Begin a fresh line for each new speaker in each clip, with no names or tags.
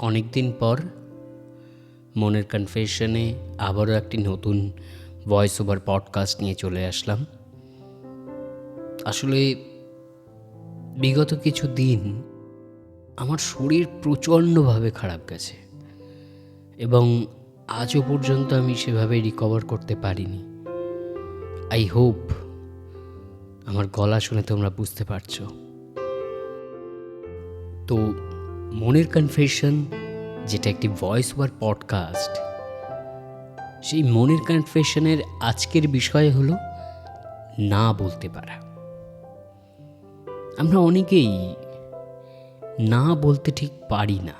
অনেক দিন পর মনের কনফেশনে আবারও একটি নতুন ভয়েস ওভার পডকাস্ট নিয়ে চলে আসলাম। আসলে বিগত কিছু দিন আমার শরীর প্রচণ্ডভাবে খারাপ গেছে এবং আজও পর্যন্ত আমি সেভাবে রিকভার করতে পারিনি। আই হোপ আমার গলা শুনে তোমরা বুঝতে পারছ। তো মনের কনফেশন যেটা একটি ভয়েস ওয়ার পডকাস্ট সেই মনের কনফেশনের আজকের বিষয় হলো না বলতে পারা। আমরা অনেকেই না বলতে ঠিক পারি না।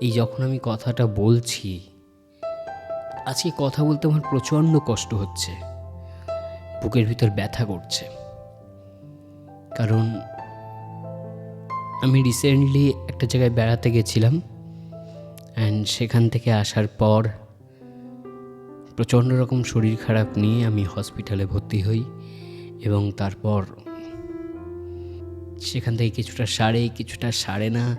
এই যখন আমি কথাটা বলছি, আজকে কথা বলতে আমার প্রচণ্ড কষ্ট হচ্ছে, বুকের ভিতর ব্যথা করছে। কারণ আমি রিসেন্টলি একটা জায়গায় বেড়াতে গেছিলাম অ্যান্ড সেখান থেকে আসার পর প্রচণ্ড রকম শরীর খারাপ নিয়ে আমি হসপিটালে ভর্তি হই এবং তারপর সেখান থেকে কিছুটা সারে কিছুটা সারে না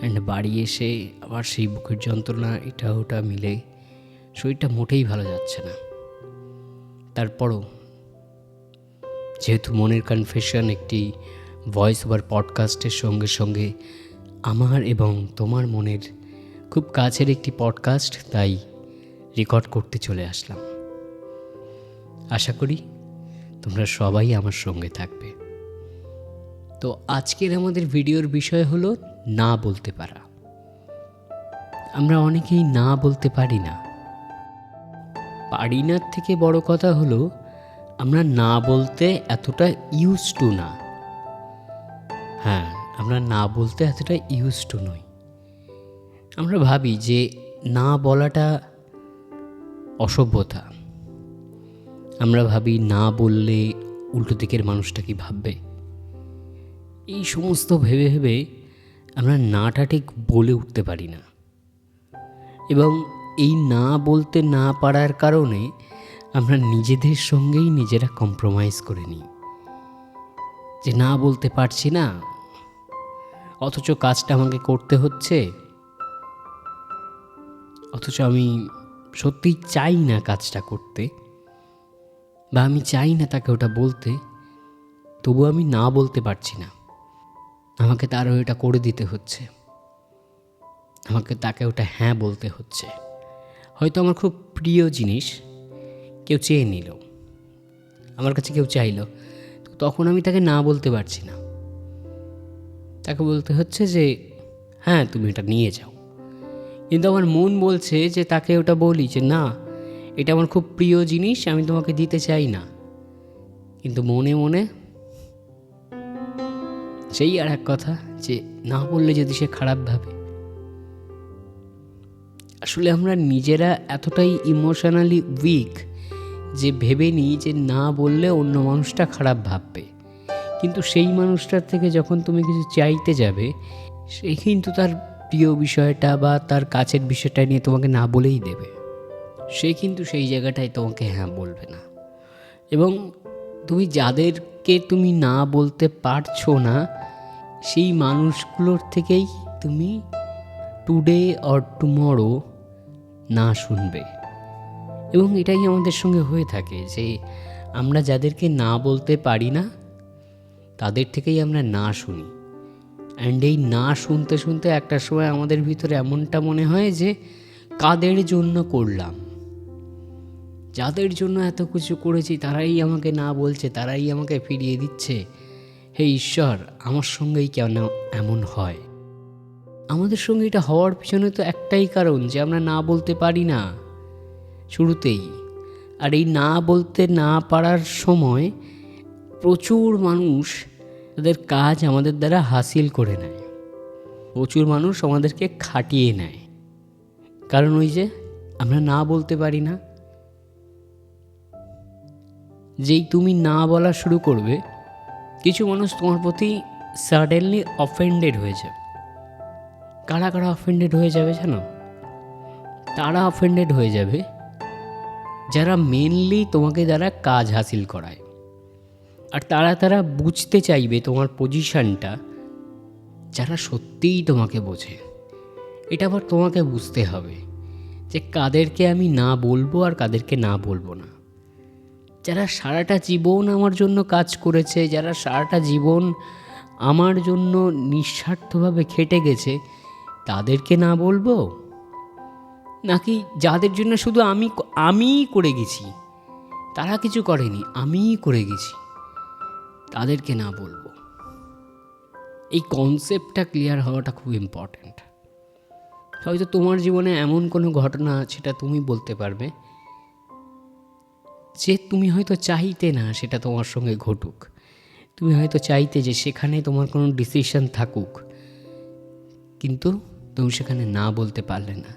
অ্যান্ড বাড়ি এসে আবার সেই বুকের যন্ত্রণা, এটা ওটা মিলে শরীরটা মোটেই ভালো যাচ্ছে না। তারপরও যেহেতু মনের কনফেশন একটি ভয়েস ওভার পডকাস্টের সঙ্গে সঙ্গে আমার এবং তোমার মনের খুব কাছের একটি পডকাস্ট তাই রেকর্ড করতে চলে আসলাম। আশা করি তোমরা সবাই আমার সঙ্গে থাকবে। তো আজকের আমাদের ভিডিওর বিষয় হলো না বলতে পারা। আমরা অনেকেই না বলতে পারি না। পারি না থেকে বড় কথা হলো আমরা না বলতে এতটা ইউজ টু না। হ্যাঁ আমরা না বলতে এতটা ইউজ টু নই। আমরা ভাবি যে না বলাটা অসভ্যতা। আমরা ভাবি না বললে উল্টো দিকের মানুষটা কি ভাববে? এই সমস্ত ভেবে ভেবে আমরা নাটা ঠিক বলে উঠতে পারি না। এবং এই না বলতে না পারার কারণে আমরা নিজেদের সঙ্গেই নিজেরা কম্প্রোমাইজ করে নিই। যে না বলতে পারছি না অথচ কাজটা আমাকে করতে হচ্ছে। অথচ আমি সত্যিই চাই না কাজটা করতে বা আমি চাই না তাকে ওটা বলতে, তবু আমি না বলতে পারছি না। আমাকে তারও এটা করে দিতে হচ্ছে। আমাকে তাকে ওটা হ্যাঁ বলতে হচ্ছে। হয়তো আমার খুব প্রিয় জিনিস কেউ চেয়ে নিল। আমার কাছে কেউ চাইলো। তখন আমি তাকে না বলতে পারছি না। তাকে বলতে হচ্ছে যে হ্যাঁ তুমি এটা নিয়ে যাও। কিন্তু আমার মন বলছে যে, তাকে ওটা বলি যে, না, এটা আমার খুব প্রিয় জিনিস, আমি তোমাকে দিতে চাই না। কিন্তু মনে মনে সেই আর এক কথা যে, না বললে যদি সে খারাপ ভাবে। আসলে আমরা নিজেরা এতটাই ইমোশনালি উইক যে ভেবে নিই যে, না বললে অন্য মানুষটা খারাপ ভাববে। কিন্তু সেই মানুষটার থেকে যখন তুমি কিছু চাইতে যাবে, সে কিন্তু তার প্রিয় বিষয়টা বা তার কাছের বিষয়টা নিয়ে তোমাকে না বলেই দেবে। সে কিন্তু সেই জায়গাটায় তোমাকে হ্যাঁ বলবে না। এবং তুমি যাদেরকে তুমি না বলতে পারছ না, সেই মানুষগুলোর থেকেই তুমি টুডে অর টুমরো না শুনবে। এবং এটাই আমাদের সঙ্গে হয়ে থাকে যে আমরা যাদেরকে না বলতে পারি না তাদের থেকেই আমরা না শুনি। অ্যান্ড এই না শুনতে শুনতে একটা সময় আমাদের ভিতরে এমনটা মনে হয় যে, কাদের জন্য করলাম? যাদের জন্য এত কিছু করেছি, তারাই আমাকে না বলছে, তারাই আমাকে ফিরিয়ে দিচ্ছে। হে ঈশ্বর, আমার সঙ্গেই কেন এমন হয়? আমাদের সঙ্গে এটা হওয়ার পিছনে তো একটাই কারণ যে, আমরা না বলতে পারি না। শুরুতেই। আর এই না বলতে না পারার সময় প্রচুর মানুষ তাদের কাজ আমাদের দ্বারা হাসিল করে নেয়। প্রচুর মানুষ আমাদেরকে খাটিয়ে নেয়। কারণ ওই যে আমরা না বলতে পারি না। যেই তুমি না বলা শুরু করবে, কিছু মানুষ তোমার প্রতি সাডেনলি অফেন্ডেড হয়ে যাবে। কারা কারা অফেন্ডেড হয়ে যাবে জানো? তারা অফেন্ডেড হয়ে যাবে যারা মেনলি তোমাকে দ্বারা কাজ হাসিল করায়। আর তারা তারা বুঝতে চাইবে তোমার পজিশানটা যারা সত্যিই তোমাকে বোঝে। এটা আবার তোমাকে বুঝতে হবে যে কাদেরকে আমি না বলব আর কাদেরকে না বলব না। যারা সারাটা জীবন আমার জন্য কাজ করেছে, যারা সারাটা জীবন আমার জন্য নিঃস্বার্থভাবে খেটে গেছে, তাদেরকে না বলব? নাকি যাদের জন্য শুধু আমি আমিই করে গেছি? তারা কিছু করেনি, আমিই করে গেছি। তাদেরকে না বলব। এই কনসেপ্টটা ক্লিয়ার হওয়াটা খুব ইম্পর্ট্যান্ট হয়তো তোমার জীবনে এমন কোনো ঘটনা সেটা তুমি বলতে পারবে, যে তুমি হয়তো চাইতে না সেটা তোমার সঙ্গে ঘটুক। তুমি হয়তো চাইতে যে সেখানে তোমার কোনো ডিসিশন থাকুক, কিন্তু তুমি সেখানে না বলতে পারলে না।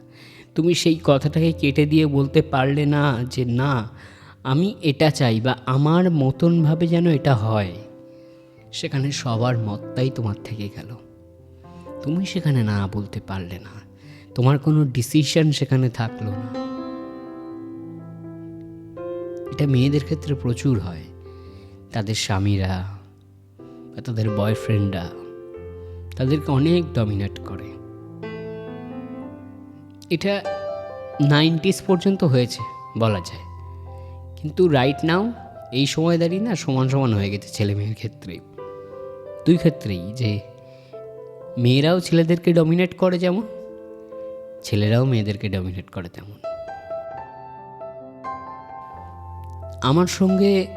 তুমি সেই কথাটাকে কেটে দিয়ে বলতে পারলে না যে, না, আমি এটা চাই বা আমার মতনভাবে যেন এটা হয়। সেখানে সবার মতটাই তোমার থেকে গেল। তুমি সেখানে না বলতে পারলে না। তোমার কোনো ডিসিশন সেখানে থাকল না। এটা মেয়েদের ক্ষেত্রে প্রচুর হয়। তাদের স্বামীরা বা তাদের বয়ফ্রেন্ডরা তাদেরকে অনেক ডমিনেট করে। এটা নাইনটিস পর্যন্ত হয়েছে বলা যায়। কিন্তু রাইট নাও এই সময় দাঁড়িয়ে না সমান সমান হয়ে গেছে ছেলে মেয়ের ক্ষেত্রে। দুই ক্ষেত্রেই যে মেয়েরাও ছেলেদেরকে ডমিনেট করে যেমন, ছেলেরাও মেয়েদেরকে ডমিনেট করে তেমন। আমার সঙ্গে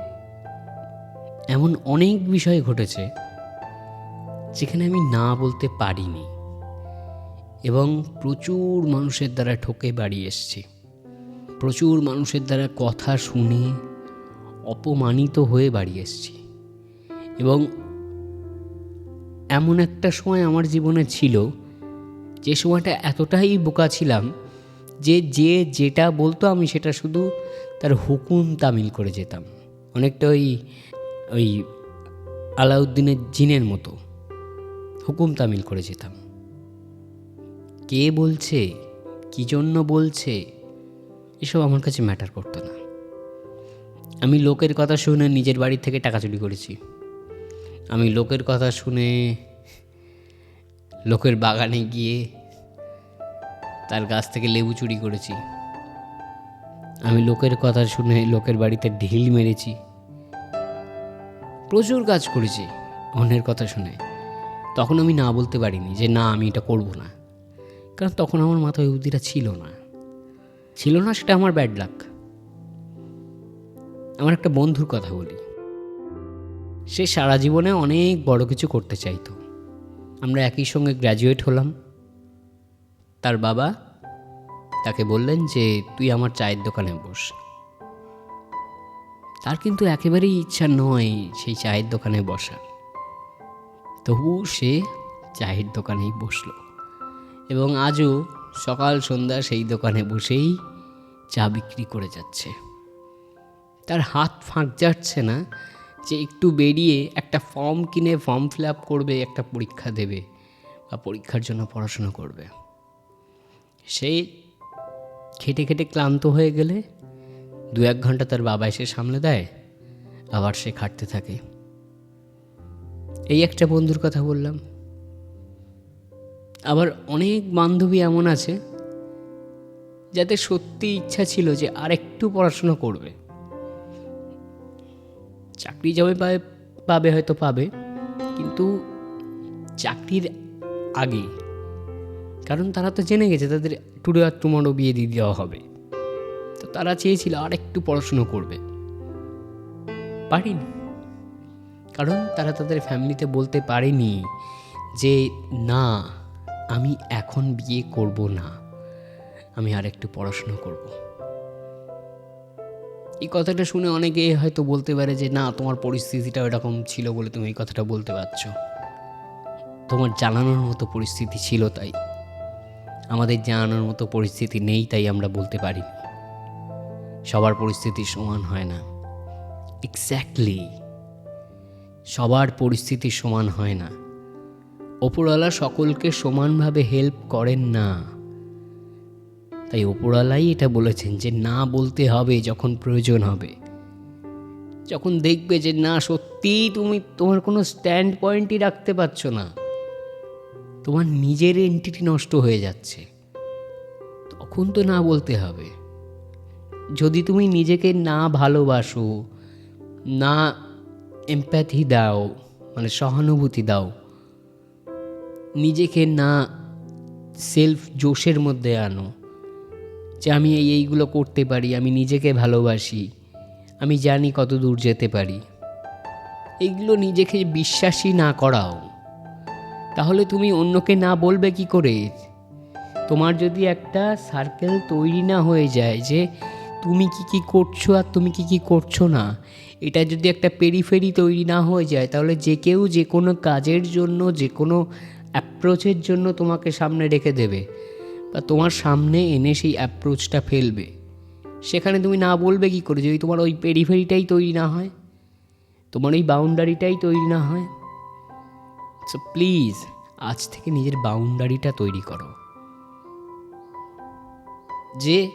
এমন অনেক বিষয় ঘটেছে যেখানে আমি না বলতে পারিনি এবং প্রচুর মানুষের দ্বারা ঠকে বাড়ি এসছি। প্রচুর মানুষের দ্বারা কথা শুনে অপমানিত হয়ে বাড়ি এসছি এবং এমন একটা সময় আমার জীবনে ছিল, যে সময়টা এতটাই বোকা ছিলাম যে যে যেটা বলতো আমি সেটা শুধু তার হুকুম তামিল করে যেতাম। অনেকটা ওই ওই আলাউদ্দিনের জিনের মতো হুকুম তামিল করে যেতাম। কে বলছে, কী জন্য বলছে, এসব আমার কাছে ম্যাটার করতো না। আমি লোকের কথা শুনে নিজের বাড়ি থেকে টাকা চুরি করেছি। আমি লোকের কথা শুনে, লোকের বাগানে গিয়ে তার গাছ থেকে লেবু চুরি করেছি। আমি লোকের কথা শুনে লোকের বাড়িতে ঢিল মেরেছি। প্রচুর কাজ করেছি অন্যের কথা শুনে। তখন আমি না বলতে পারিনি যে না, আমি এটা করব না। কারণ তখন আমার মাথায় বুদ্ধিটা ছিল না। ছিল না, সেটা আমার ব্যাড লাক আমার একটা বন্ধুর কথা বলি। সে সারা জীবনে অনেক বড় কিছু করতে চাইতো। আমরা একই সঙ্গে গ্র্যাজুয়েট হলাম। তার বাবা তাকে বললেন যে, তুই আমার চায়ের দোকানে বস। তার কিন্তু একেবারেই ইচ্ছা নয় সেই চায়ের দোকানে বসা তবু সে চায়ের দোকানেই বসল এবং আজও সকাল সন্ধ্যা সেই দোকানে বসেই চা বিক্রি করে যাচ্ছে। তার হাত ফাঁক যাচ্ছে না। যে একটু বেরিয়ে একটা ফর্ম কিনে ফর্ম ফিল আপ করবে, একটা পরীক্ষা দেবে বা পরীক্ষার জন্য পড়াশোনা করবে। সে খেটে খেটে ক্লান্ত হয়ে গেলে দু এক ঘণ্টা তার বাবা এসে সামলে দেয়, আবার সে খাটতে থাকে। এই একটা বন্ধুর কথা বললাম। আবার অনেক বান্ধবী এমন আছে যাতে সত্যি ইচ্ছা ছিল যে আর একটু পড়াশুনো করবে। চাকরি যাবে পাবে হয়তো পাবে, কিন্তু চাকরির আগে, কারণ তারা তো জেনে গেছে তাদের টুডে আর টুমরো বিয়ে দিয়ে দেওয়া হবে। তো তারা চেয়েছিল আর একটু পড়াশুনো করবে। পারিনি। কারণ তারা তাদের ফ্যামিলিতে বলতে পারেনি যে, না, আমি এখন বিয়ে করব না। আমি আর একটু পড়াশুনো করব। এই কথাটা শুনে অনেকে হয়তো বলতে পারে যে, না, তোমার পরিস্থিতিটা এরকম ছিল বলে তুমি এই কথাটা বলতে পারছ। তোমার জানানোর মতো পরিস্থিতি ছিল তাই। আমাদের জানানোর মতো পরিস্থিতি নেই তাই আমরা বলতে পারি সবার পরিস্থিতি সমান হয় না। এক্স্যাক্টলি সবার পরিস্থিতি সমান হয় না। ওপরওয়ালা সকলকে সমানভাবে হেল্প করেন না। তাই ওপরওয়ালাই এটা বলেছেন যে না বলতে হবে যখন প্রয়োজন হবে। যখন দেখবে যে না সত্যিই তুমি তোমার কোনো স্ট্যান্ড পয়েন্টই রাখতে পারছ না, তোমার নিজের এন্টিটি নষ্ট হয়ে যাচ্ছে, তখন তো না বলতে হবে। যদি তুমি নিজেকে না ভালোবাসো, না এমপ্যাথি দাও মানে সহানুভূতি দাও, নিজেকে না সেলফ জোশের মধ্যে আনো যে আমি এই এইগুলো করতে পারি, আমি নিজেকে ভালোবাসি, আমি জানি কত দূর যেতে পারি। এইগুলো নিজেকে বিশ্বাসী না করাও। তাহলে তুমি অন্যকে না বলবে কি করে? তোমার যদি একটা সার্কেল তৈরি না হয়ে যায় যে তুমি কি কি করছ আর তুমি কি কি করছ না, এটা যদি একটা পেরিফেরি তৈরি না হয়ে যায়, তাহলে যে কেউ যে কোনো কাজের জন্য, যে কোনো অ্যাপ্রোচের জন্য তোমাকে সামনে রেখে দেবে। বা তোমার সামনে এনে সেই অ্যাপ্রোচটা ফেলবে। সেখানে তুমি না বলবে কি করে? যদি তোমার ওই পেরিফেরিটাই তৈরি না হয়, তোমার ওই বাউন্ডারিটাই তৈরি না হয় সো প্লিজ আজ থেকে নিজের বাউন্ডারিটা তৈরি করো। যে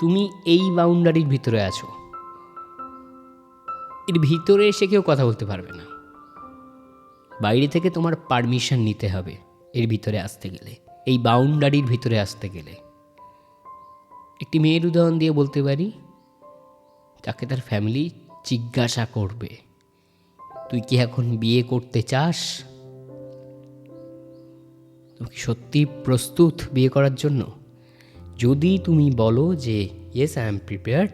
তুমি এই বাউন্ডারির ভিতরে আছো। এর ভিতরে এসে কেউ কথা বলতে পারবে না। বাইরে থেকে তোমার পারমিশন নিতে হবে এর ভিতরে আসতে গেলে। এই বাউন্ডারির ভিতরে আসতে গেলে। একটি মেয়ের উদাহরণ দিয়ে বলতে পারি তাকে তার ফ্যামিলি জিজ্ঞাসা করবে, তুই কি এখন বিয়ে করতে চাস? তুমি সত্যি প্রস্তুত বিয়ে করার জন্য? যদি তুমি বলো যে ইয়েস আই এম প্রিপেয়ার্ড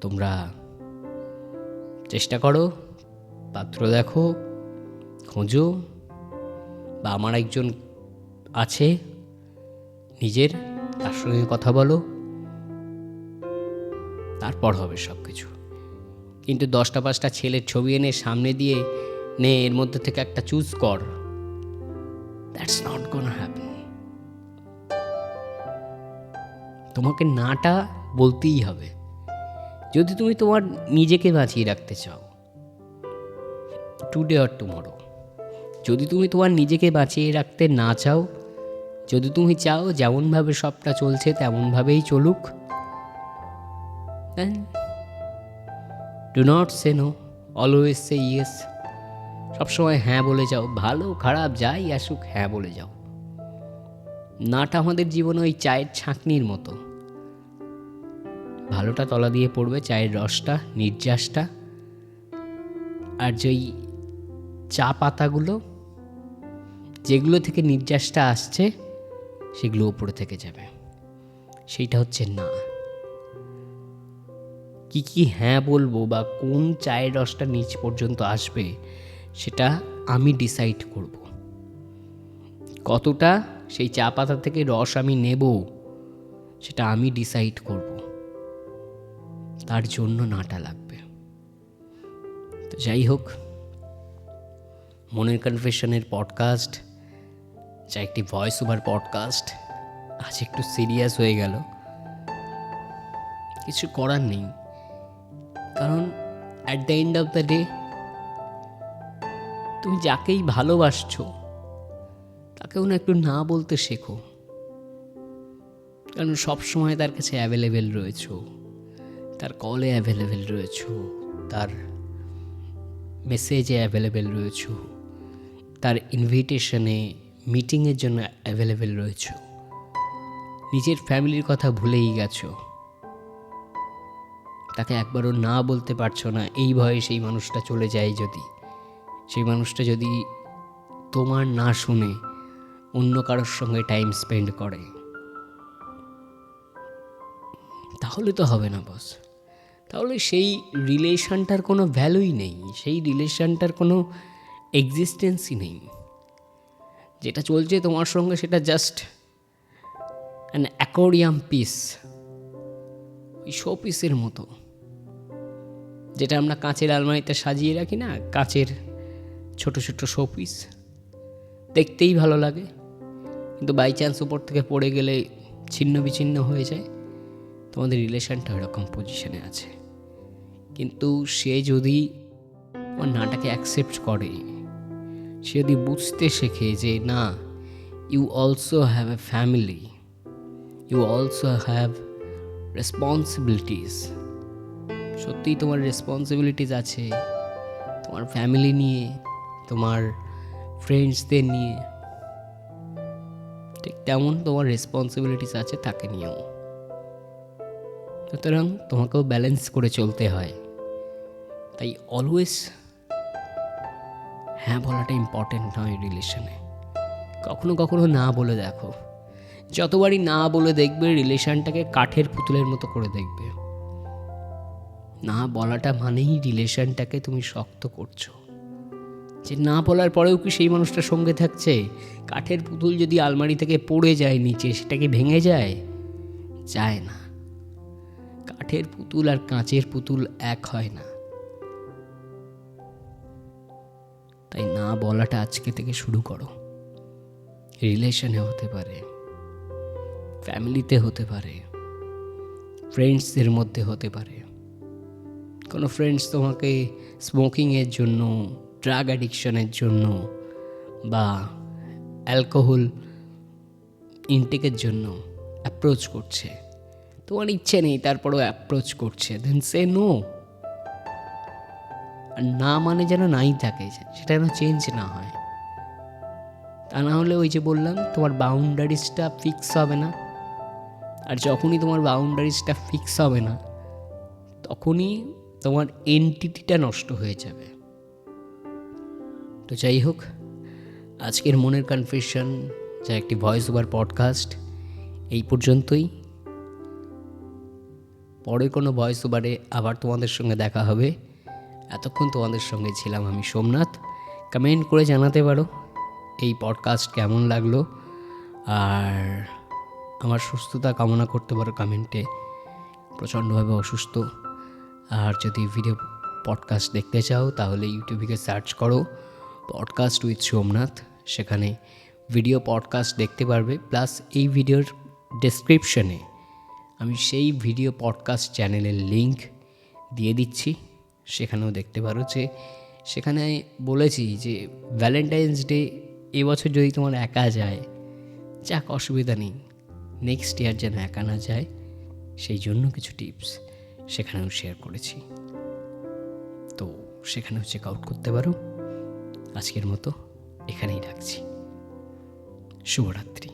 তোমরা চেষ্টা করো, পাত্র দেখো, খোঁজো, বা আমার একজন আছে? নিজের, তার সঙ্গে কথা বলো। তারপর হবে সব কিছু কিন্তু দশটা পাঁচটা ছেলের ছবি এনে সামনে দিয়ে নে, এর মধ্যে থেকে একটা চুজ কর। দ্যাটস নট গোন হ্যাপেন তোমাকে নাটা বলতেই হবে। যদি তুমি তোমার নিজেকে বাঁচিয়ে রাখতে চাও। টুডে অর টুমরো যদি তুমি তোমার নিজেকে বাঁচিয়ে রাখতে না চাও যদি তুমি চাও যেমনভাবে সবটা চলছে, তেমনভাবেই চলুক। Do not say no always say yes সবসময় হ্যাঁ বলে যাও, ভালো, খারাপ, যাই আসুক হ্যাঁ বলে যাও। নাটা আমাদের জীবনে ওই চায়ের ছাঁকনির মতো। ভালোটা তলা দিয়ে পড়বে, চায়ের রসটা, নির্যাসটা। আর যেই চা পাতাগুলো, যেগুলো থেকে নির্যাসটা আসছে সেগুলো উপরে থেকে যাবে। সেইটা হচ্ছে না। কি কি হ্যাঁ বলব বা কোন চায়ের রসটা নিচ পর্যন্ত আসবে, সেটা আমি ডিসাইড করব। কতটা সেই চা পাতা থেকে রস আমি নেব, সেটা আমি ডিসাইড করব। তার জন্য নাটা লাগবে। তো যাই হোক, মনের কনফেশনের পডকাস্ট যা একটি ভয়েস ওভার পডকাস্ট আজ একটু সিরিয়াস হয়ে গেল। কিছু করার নেই। কারণ at the end of the day তুমি যাকেই ভালোবাসছো, তাকেও না একটু না বলতে শেখো। কারণ সবসময় তার কাছে অ্যাভেলেবেল রয়েছো। তার কলে অ্যাভেলেবেল রয়েছো। তার মেসেজে অ্যাভেলেবেল রয়েছো। তার ইনভিটেশনে মিটিংয়ের জন্য অ্যাভেলেবেল রয়েছো। নিজের ফ্যামিলির কথা ভুলেই গেছো। তাকে একবারও না বলতে পারছ না, এই ভয়ে সেই মানুষটা চলে যায় যদি। সেই মানুষটা যদি তোমার না শুনে অন্য কারোর সঙ্গে টাইম স্পেন্ড করে। তাহলে তো হবে না বস তাহলে সেই রিলেশনটার কোনো ভ্যালুই নেই। সেই রিলেশনটার কোনো এক্সিস্টেন্সই নেই। যেটা চলছে তোমার সঙ্গে সেটা জাস্ট অ্যান অ্যাকোরিয়াম পিস ওই শো পিসের মতো, যেটা আমরা কাঁচের আলমারিতে সাজিয়ে রাখি না, কাঁচের ছোট ছোট শো পিস দেখতেই ভালো লাগে, কিন্তু বাই চান্স উপর থেকে পড়ে গেলে ছিন্ন বিচ্ছিন্ন হয়ে যায়। তোমাদের রিলেশনটা ওরকম পজিশনে আছে। কিন্তু সে যদি আমার নাটাকে অ্যাকসেপ্ট করে সে যদি বুঝতে শেখে যে না you also have a family you also have responsibilities সত্যিই তোমার রেসপন্সিবিলিটিস আছে, তোমার ফ্যামিলি নিয়ে, তোমার ফ্রেন্ডসদের নিয়ে, ঠিক তেমন তোমার রেসপন্সিবিলিটিস আছে তাকে নিয়েও। সুতরাং তোমাকেও ব্যালেন্স করে চলতে হয়। তাই অলওয়েজ হ্যাঁ বলাটা ইম্পর্টেন্ট নয় রিলেশনে কখনো কখনো না বলে দেখো। যতবারই না বলে দেখবে, রিলেশনটাকে কাঠের পুতুলের মতো করে দেখবে। না বলাটা মানেই রিলেশনটাকে তুমি শক্ত করছ। যে না বলার পরেও কি সেই মানুষটা সঙ্গে থাকছে? কাঠের পুতুল যদি আলমারি থেকে পড়ে যায় নিচে, সেটা কি ভেঙে যায়? যায় না। কাঠের পুতুল আর কাঁচের পুতুল এক হয় না। তাই না বলাটা আজকে থেকে শুরু করো। রিলেশনে হতে পারে, ফ্যামিলিতে হতে পারে, ফ্রেন্ডসদের মধ্যে হতে পারে। কোনো ফ্রেন্ডস তোমাকে স্মোকিংয়ের জন্য, ড্রাগ অ্যাডিকশনের জন্য বা অ্যালকোহল ইনটেকের জন্য অ্যাপ্রোচ করছে। তোমার ইচ্ছে নেই, তারপরও অ্যাপ্রোচ করছে দেন সে নো না মানে যেন নাই থাকে সেটা যেন চেঞ্জ না হয়। তা না হলে ওই যে বললাম, তোমার বাউন্ডারিজটা ফিক্স হবে না। আর যখনই তোমার বাউন্ডারিজটা ফিক্স হবে না, তখনই তোমার এন্টিটিটা নষ্ট হয়ে যাবে। তো যাই হোক, আজকের মনের কনফিউশন যা একটি ভয়েস ওভার পডকাস্ট এই পর্যন্তই। পরে কোনো ভয়েস ওভারে আবার তোমাদের সঙ্গে দেখা হবে। এতক্ষণ তোমাদের সঙ্গে ছিলাম আমি সোমনাথ। কমেন্ট করে জানাতে পারো এই পডকাস্ট কেমন লাগল। আর আমার সুস্থতা কামনা করতে পারো কমেন্টে প্রচণ্ডভাবে অসুস্থ। আর যদি ভিডিও পডকাস্ট দেখতে চাও, তাহলে ইউটিউবে সার্চ করো পডকাস্ট উইথ সোমনাথ। সেখানে ভিডিও পডকাস্ট দেখতে পারবে। প্লাস এই ভিডিওর ডেসক্রিপশনে আমি সেই ভিডিও পডকাস্ট চ্যানেলের লিংক দিয়ে দিচ্ছি। সেখানেও দেখতে পারো যে সেখানে বলেছি যে ভ্যালেন্টাইন্স ডে এবছর যদি তোমার একা যায়, যাক অসুবিধা নেই। নেক্সট ইয়ার যেন একা না যায়, সেই জন্য কিছু টিপস সেখানেও শেয়ার করেছি। তো সেখানেও চেক আউট করতে পারো। আজকের মতো এখানেই রাখছি। শুভরাত্রি।